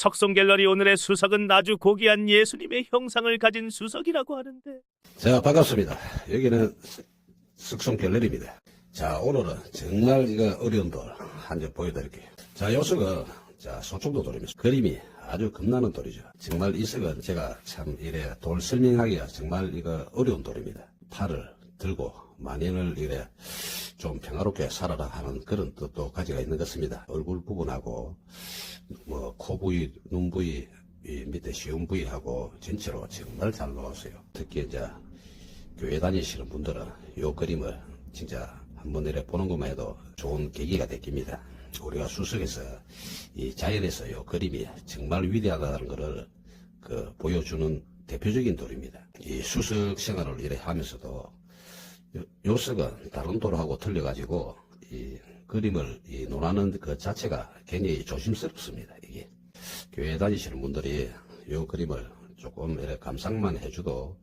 석송 갤러리 오늘의 수석은 아주 고귀한 예수님의 형상을 가진 수석이라고 하는데 자, 반갑습니다. 여기는 석송 갤러리입니다. 자, 오늘은 정말 이거 어려운 돌 한 점 보여드릴게요. 자, 요 석은 자, 소총도 돌입니다. 그림이 아주 겁나는 돌이죠. 정말 이 석은 제가 참 이래 돌 설명하기가 정말 이거 어려운 돌입니다. 팔을 들고 만인을 이래 좀 평화롭게 살아라 하는 그런 뜻도 가지가 있는 것 같습니다. 얼굴 부분하고 뭐 코 부위, 눈 부위, 이 밑에 시운 부위하고 전체로 정말 잘 나왔어요. 특히 이제 교회 다니시는 분들은 요 그림을 진짜 한번 이래 보는 것만 해도 좋은 계기가 됐깁니다. 우리가 수석에서 이 자연에서 요 그림이 정말 위대하다는 것을 그 보여주는 대표적인 돌입니다. 이 수석 생활을 이래 하면서도 요, 요 석은 다른 돌하고 틀려가지고 이 그림을 이 논하는 그 자체가 굉장히 조심스럽습니다. 이게 교회 다니시는 분들이 요 그림을 조금 감상만 해줘도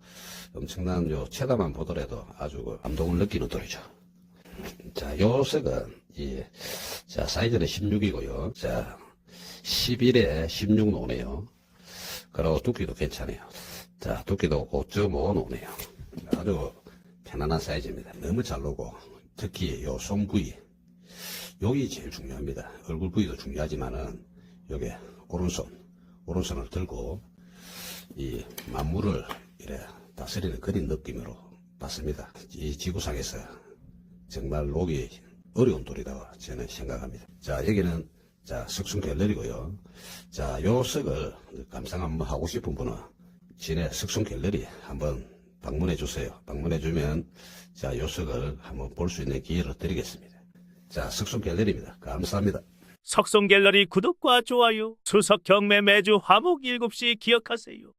엄청난 요 체다만 보더라도 아주 그 감동을 느끼는 돌이죠. 자, 요 색은 이, 자, 사이즈는 16이고요. 자, 11에 16 노네요. 그리고 두께도 괜찮아요. 자, 두께도 5.5 노네요. 아주 편안한 사이즈입니다. 너무 잘 노고, 특히 요 손 부위, 여기 제일 중요합니다. 얼굴 부위도 중요하지만은, 여기 오른손, 오른손을 들고, 이 만물을 이래 다스리는 그린 느낌으로 봤습니다. 이 지구상에서 정말 녹이 어려운 돌이라고 저는 생각합니다. 자, 여기는 자, 석순 갤러리고요. 자, 요 석을 감상 한번 하고 싶은 분은 진해 석순 갤러리 한번 방문해 주세요. 방문해 주면 자, 요 석을 한번 볼 수 있는 기회를 드리겠습니다. 자, 석순 갤러리입니다. 감사합니다. 석송 갤러리 구독과 좋아요 수석 경매 매주 화목 7시 기억하세요.